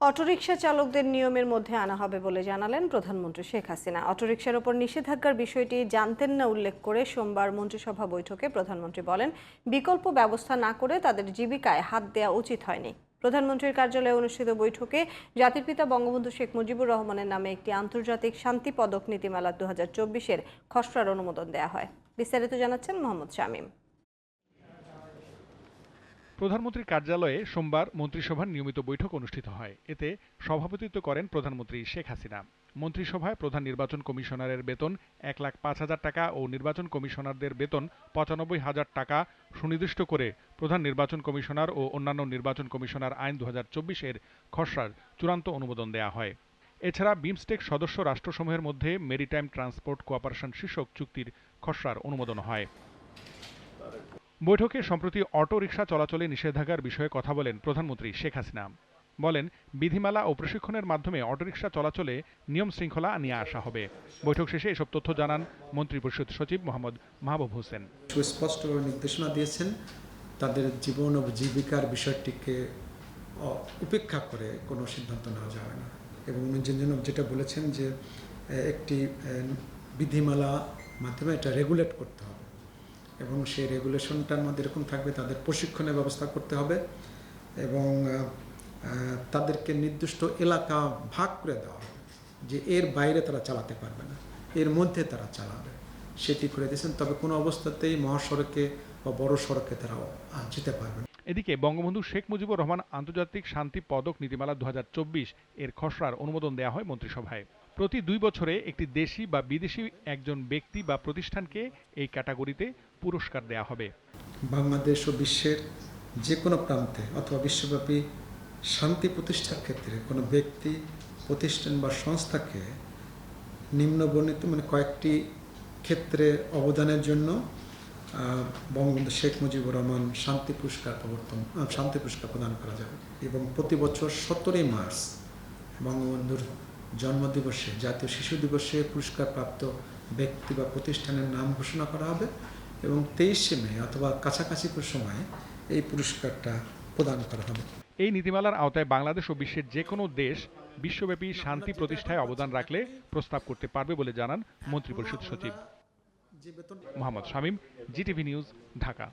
Autorickshaw চালকদের নিয়মের মধ্যে আনা হবে বলে জানালেন প্রধানমন্ত্রী শেখ হাসিনা। অটোরিকশার ওপর নিষেধাজ্ঞার বিষয়টি জানতেন না উল্লেখ করে সোমবার মন্ত্রিসভা বৈঠকে প্রধানমন্ত্রী বলেন, বিকল্প ব্যবস্থা না করে তাদের জীবিকায় হাত দেওয়া উচিত হয়নি। প্রধানমন্ত্রীর কার্যালয়ে অনুষ্ঠিত বৈঠকে জাতির পিতা বঙ্গবন্ধু শেখ মুজিবুর রহমানের নামে একটি আন্তর্জাতিক শান্তি পদক নীতিমালা দু হাজার চব্বিশের খসড়ার অনুমোদন দেওয়া হয়। বিস্তারিত জানাচ্ছেন মোহাম্মদ শামীম। প্রধানমন্ত্রীর কার্যালয়ে সোমবার মন্ত্রিসভার নিয়মিত বৈঠক অনুষ্ঠিত হয়। এতে সভাপতিত্ব করেন প্রধানমন্ত্রী শেখ হাসিনা। মন্ত্রিসভায় প্রধান নির্বাচন কমিশনারের বেতন এক লাখ পাঁচ হাজার টাকা ও নির্বাচন কমিশনারদের বেতন পঁচানব্বই হাজার টাকা সুনির্দিষ্ট করে প্রধান নির্বাচন কমিশনার ও অন্যান্য নির্বাচন কমিশনার আইন দু চব্বিশের খসড়ার চূড়ান্ত অনুমোদন দেওয়া হয়। এছাড়া বিমস্টেক সদস্য রাষ্ট্রসমূহের মধ্যে মেরিটাইম ট্রান্সপোর্ট কোঅপারেশন শীর্ষক চুক্তির খসড়ার অনুমোদন হয়। বৈঠকে সম্প্রতি অটো রিকশা চলাচলে নিষেধাজ্ঞার বিষয়ে কথা বলেন প্রধানমন্ত্রী শেখ হাসিনা। বলেন, বিধিমালা ও প্রশিক্ষণের মাধ্যমে অটোরিকশা চলাচলে নিয়ম শৃঙ্খলা নিয়ে আসা হবে। বৈঠক শেষে এসব তথ্য জানান মন্ত্রিপরিষদ সচিব মোহাম্মদ মাহবুব হোসেন। সুস্পষ্টভাবে নির্দেশনা দিয়েছেন, তাদের জীবন ও জীবিকার বিষয়টিকে উপেক্ষা করে কোনো সিদ্ধান্ত নেওয়া যাবে না। এবং জন্য যেটা বলেছেন যে একটি বিধিমালা মাধ্যমে এটা রেগুলেট করতে হবে। এবং সেই রেগুলেশনটার মধ্যে এরকম থাকবে, তাদের প্রশিক্ষণের ব্যবস্থা করতে হবে এবং তাদেরকে নির্দিষ্ট এলাকা ভাগ করে দেওয়া হবে যে এর বাইরে তারা চালাতে পারবে না, এর মধ্যে তারা চালাবে। সেটি করে দিয়েছেন, তবে কোনো অবস্থাতেই মহাসড়কে বা বড় সড়কে তারা যেতে পারবে এদিকে বঙ্গবন্ধু শেখ মুজিবুর রহমান আন্তর্জাতিক শান্তি পদক নীতিমালা দু হাজার চব্বিশ এর খসড়ার অনুমোদন দেওয়া হয় মন্ত্রিসভায়। প্রতি দুই বছরে একটি দেশি বা বিদেশি একজন ব্যক্তি বা প্রতিষ্ঠানকে এই ক্যাটাগরিতে পুরস্কার দেওয়া হবে। বাংলাদেশ ও বিশ্বের যে কোনো প্রান্তে অথবা বিশ্বব্যাপী শান্তি প্রতিষ্ঠার ক্ষেত্রে কোনো ব্যক্তি, প্রতিষ্ঠান বা সংস্থাকে নিম্নবর্ণিত মানে কয়েকটি ক্ষেত্রে অবদানের জন্য বঙ্গবন্ধু শেখ মুজিবুর রহমান শান্তি পুরস্কার প্রবর্তন শান্তি পুরস্কার প্রদান করা যাবে। এবং প্রতি বছর সতেরোই মার্চ বঙ্গবন্ধুর জন্মদিবসে জাতীয় শিশু দিবসে পুরস্কারপ্রাপ্ত ব্যক্তি বা প্রতিষ্ঠানের নাম ঘোষণা করা হবে এবং তেইশে মে অথবা কাছাকাছি সময়ে এই পুরস্কারটা প্রদান করা হবে। এই নীতিমালার আওতায় বাংলাদেশ ও বিশ্বের যে কোনো দেশ বিশ্বব্যাপী শান্তি প্রতিষ্ঠায় অবদান রাখলে প্রস্তাব করতে পারবে বলে জানান মন্ত্রিপরিষদ সচিব। Mohammad Shamim GTV news Dhaka.